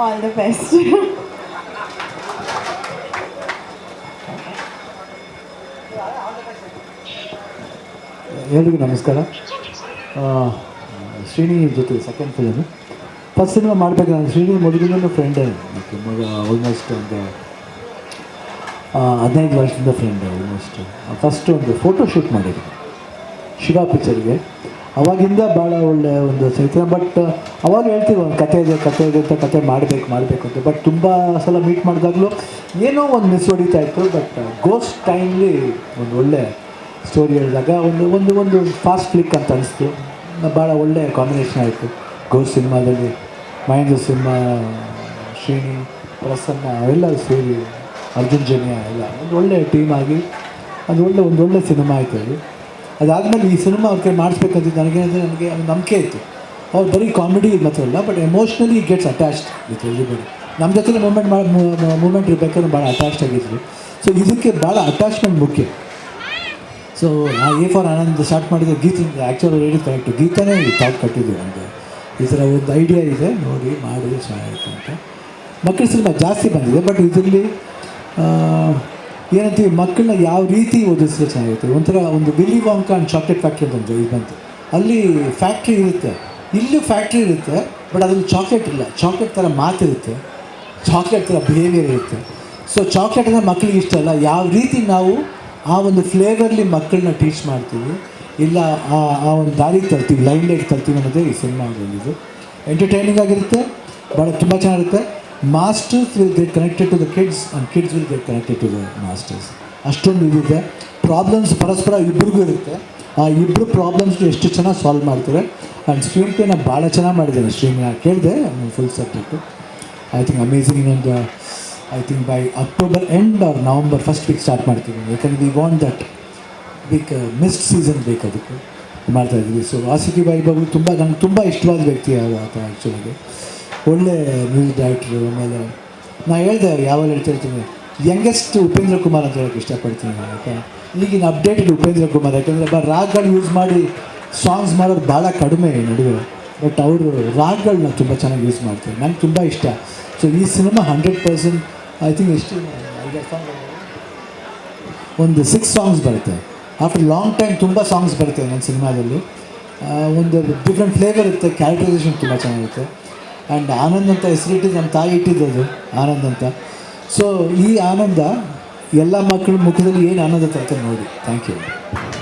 All the best ಎಲ್ರಿಗೂ ನಮಸ್ಕಾರ. ಶ್ರೀನಿ ಜೊತೆ ಸೆಕೆಂಡ್ ಫಿಲಮು ಫಸ್ಟ್ ಸಿನಿಮಾ ಮಾಡಬೇಕಾದ್ರೆ ಶ್ರೀನಿ ಮೊದಲಿಂದ ಫ್ರೆಂಡೇ ಮತ್ತು ಆಲ್ಮೋಸ್ಟ್ ಒಂದು ಹದಿನೈದು ವರ್ಷದಿಂದ ಫ್ರೆಂಡ್ ಆಲ್ಮೋಸ್ಟ್ ಫಸ್ಟ್ ಒಂದು ಫೋಟೋ ಶೂಟ್ ಮಾಡಿದ್ವಿ ಶಿವ ಪಿಕ್ಚರ್ಗೆ ಅವಾಗಿಂದ ಭಾಳ ಒಳ್ಳೆಯ ಒಂದು ಚೈತ್ರ ಬಟ್ ಅವಾಗ ಹೇಳ್ತೀವಿ ಒಂದು ಕತೆ ಇದೆ ಕತೆ ಇದೆ ಅಂತ ಕತೆ ಮಾಡಬೇಕು ಮಾಡಬೇಕು ಅಂತ. ಬಟ್ ತುಂಬ ಸಲ ಮೀಟ್ ಮಾಡಿದಾಗಲೂ ಏನೋ ಒಂದು ಮಿಸ್ ಹೊಡಿತಾ ಇತ್ತು. ಬಟ್ ಗೋಸ್ಟ್ ಟೈಮ್ಲಿ ಒಂದು ಒಳ್ಳೆ ಸ್ಟೋರಿ ಹೇಳಿದಾಗ ಒಂದು ಒಂದು ಒಂದು ಫಾಸ್ಟ್ ಫ್ಲಿಕ್ ಅಂತ ಅನಿಸ್ತು. ಭಾಳ ಒಳ್ಳೆಯ ಕಾಂಬಿನೇಷನ್ ಆಯಿತು. ಗೋಸ್ಟ್ ಸಿನಿಮಾದಲ್ಲಿ, ಮಹೇಂದ್ರ ಸಿಂಹ ಶ್ರೀನಿ, ಪ್ರಸನ್ನ, ಅವೆಲ್ಲ ಸೇರಿ, ಅರ್ಜುನ್ ಜನ್ಯ ಎಲ್ಲ. ಒಂದು ಒಳ್ಳೆಯ ಟೀಮ್ ಆಗಿ, ಅದು ಒಳ್ಳೆ, ಒಂದು ಒಳ್ಳೆ ಸಿನಿಮಾ ಆಯಿತು ಅದು ಅದಾದಮೇಲೆ ಈ ಸಿನಿಮಾ ಅವ್ರ ಕೈ ಮಾಡಿಸ್ಬೇಕಂತ ನನಗೇನಂದರೆ ನನಗೆ ಒಂದು ನಂಬಿಕೆ ಇತ್ತು. ಅವ್ರು ಬರೀ ಕಾಮಿಡಿ ಮಾತ್ರ ಅಲ್ಲ but emotionally gets attached with everybody ನಮ್ಮ ಜೊತೆ ಮೂಮೆಂಟ್ ಮಾಡಿ ಮೂಮೆಂಟ್ ಇರಬೇಕಾದ್ರೆ ಭಾಳ ಅಟ್ಯಾಚ್ಡ್ ಆಗಿದ್ರು ಸೊ ಇದಕ್ಕೆ ಭಾಳ ಅಟ್ಯಾಚ್ಮೆಂಟ್ ಮುಖ್ಯ. ಸೊ ಆ ಎ ಫಾರ್ ಆನಂದ್ ಸ್ಟಾರ್ಟ್ ಮಾಡಿದ ಗೀತ ಆ್ಯಕ್ಚುಲಿ ಹೇಳಿದ್ದು ಕರೆಕ್ಟು ಗೀತನೇ ಥಾಟ್ ಕಟ್ಟಿದ್ವಿ ಒಂದು ಈ ಥರ ಒಂದು ಐಡಿಯಾ ಇದೆ ನೋಡಿ ಮಾಡಿ ಚೆನ್ನಾಗಿತ್ತು ಅಂತ. ಮಕ್ಕಳ ಸಿನಿಮಾ ಜಾಸ್ತಿ ಬಂದಿದೆ ಬಟ್ ಇದರಲ್ಲಿ ಏನಂತೀವಿ, ಮಕ್ಕಳನ್ನ ಯಾವ ರೀತಿ ಓದಿಸಿದ್ರೆ ಚೆನ್ನಾಗಿರುತ್ತೆ? ಒಂಥರ ಒಂದು Billy Wonka and chocolate factory ಅಂತ ಇದು ಬಂತು. ಅಲ್ಲಿ ಫ್ಯಾಕ್ಟ್ರಿ ಇರುತ್ತೆ. ಇಲ್ಲೂ ಫ್ಯಾಕ್ಟ್ರಿ ಇರುತ್ತೆ ಬಟ್ ಅದ್ರಲ್ಲಿ ಚಾಕ್ಲೇಟ್ ಇಲ್ಲ. ಚಾಕ್ಲೇಟ್ ಥರ ಮಾತಿರುತ್ತೆ. ಚಾಕ್ಲೇಟ್ ಥರ ಬಿಹೇವಿಯರ್ ಇರುತ್ತೆ. ಸೊ ಚಾಕ್ಲೇಟ್ ಅಂದರೆ ಮಕ್ಕಳಿಗೆ ಇಷ್ಟ ಅಲ್ಲ. ಯಾವ ರೀತಿ ನಾವು ಆ ಒಂದು ಫ್ಲೇವರ್ಲಿ ಮಕ್ಕಳನ್ನ ಟೀಚ್ ಮಾಡ್ತೀವಿ, ಇಲ್ಲ ಆ ಆ ಒಂದು ದಾರಿಗೆ ತರ್ತೀವಿ ಲೈನ್ ಲೈಟ್ ತರ್ತೀವಿ ಅನ್ನೋದೇ ಈ ಸಿನಿಮಾ ಬಂದಿದ್ದು ಎಂಟರ್ಟೈನಿಂಗ್ ಆಗಿರುತ್ತೆ ಭಾಳ ತುಂಬ ಚೆನ್ನಾಗಿರುತ್ತೆ. Masters will get connected to the kids and kids will get connected to the masters ಅಷ್ಟೊಂದು ಇದಿದೆ. ಪ್ರಾಬ್ಲಮ್ಸ್ ಪರಸ್ಪರ ಇಬ್ಬರಿಗೂ ಇರುತ್ತೆ. ಆ ಇಬ್ಬರು ಪ್ರಾಬ್ಲಮ್ಸ್ ಎಷ್ಟು ಚೆನ್ನಾಗಿ ಸಾಲ್ವ್ ಮಾಡ್ತಾರೆ. ಆ್ಯಂಡ್ ಸ್ಕ್ರೀನ್ ನಾನು ಭಾಳ ಚೆನ್ನಾಗಿ ಮಾಡಿದ್ದೇನೆ ಸ್ಟ್ರೀಮ್ ಕೇಳಿದೆ full subject I think amazing ಇನ್ನೊಂದು I think by October end or November first week start ಮಾಡ್ತೀನಿ ಯಾಕಂದರೆ we want that week missed season ಬೇಕು ಅದಕ್ಕೆ ಮಾಡ್ತಾ ಇದ್ದೀವಿ. ಸೊ ವಾಸುಕಿ ಬಾಬು ತುಂಬ, ನಂಗೆ ತುಂಬ ಇಷ್ಟವಾದ ವ್ಯಕ್ತಿ ಆತ ಆ್ಯಕ್ಚುಲಾಗಿ ಒಳ್ಳೆ ಮ್ಯೂಸಿಕ್ ಡೈರೆಕ್ಟ್ರು ಆಮೇಲೆ ನಾ ಹೇಳಿದೆ ಯಾವಾಗ ಹೇಳ್ತಿರ್ತೀನಿ ಯಂಗೆಸ್ಟ್ ಉಪೇಂದ್ರ ಕುಮಾರ್ ಅಂತ ಹೇಳಕ್ಕೆ ಇಷ್ಟಪಡ್ತೀನಿ ನಾನು ಈಗಿನ ಅಪ್ಡೇಟೆಡ್ ಉಪೇಂದ್ರ ಕುಮಾರ್, ಯಾಕಂದರೆ ಬ ರಾಗ್ಗಳು ಯೂಸ್ ಮಾಡಿ ಸಾಂಗ್ಸ್ ಮಾಡೋದು ಭಾಳ ಕಡಿಮೆ ನಡುವೆ. ಬಟ್ ಅವರು ರಾಗ್ಗಳನ್ನ ತುಂಬ ಚೆನ್ನಾಗಿ ಯೂಸ್ ಮಾಡ್ತಾರೆ, ನಂಗೆ ತುಂಬ ಇಷ್ಟ. ಸೊ ಈ cinema hundred percent I think ಎಷ್ಟು ಒಂದು ಸಿಕ್ಸ್ ಸಾಂಗ್ಸ್ ಬರುತ್ತೆ. ಆಫ್ಟರ್ ಲಾಂಗ್ ಟೈಮ್ ತುಂಬ ಸಾಂಗ್ಸ್ ಬರುತ್ತೆ ನನ್ನ ಸಿನಿಮಾದಲ್ಲಿ ಒಂದು ಡಿಫ್ರೆಂಟ್ ಫ್ಲೇವರ್ ಇರುತ್ತೆ ಕ್ಯಾರೆಕ್ಟರೈಸೇಷನ್ ತುಂಬ ಚೆನ್ನಾಗಿರುತ್ತೆ. ಆ್ಯಂಡ್ ಆನಂದ್ ಅಂತ ಹೆಸರಿಟ್ಟಿದ್ದು ನಮ್ಮ ತಾಯಿ ಇಟ್ಟಿದ್ದು ಆನಂದ್ ಅಂತ. ಸೊ ಈ ಆನಂದ ಎಲ್ಲ ಮಕ್ಕಳ ಮುಖದಲ್ಲಿ ಏನು ಆನಂದ ತರ್ತಾರೆ ನೋಡಿ. Thank you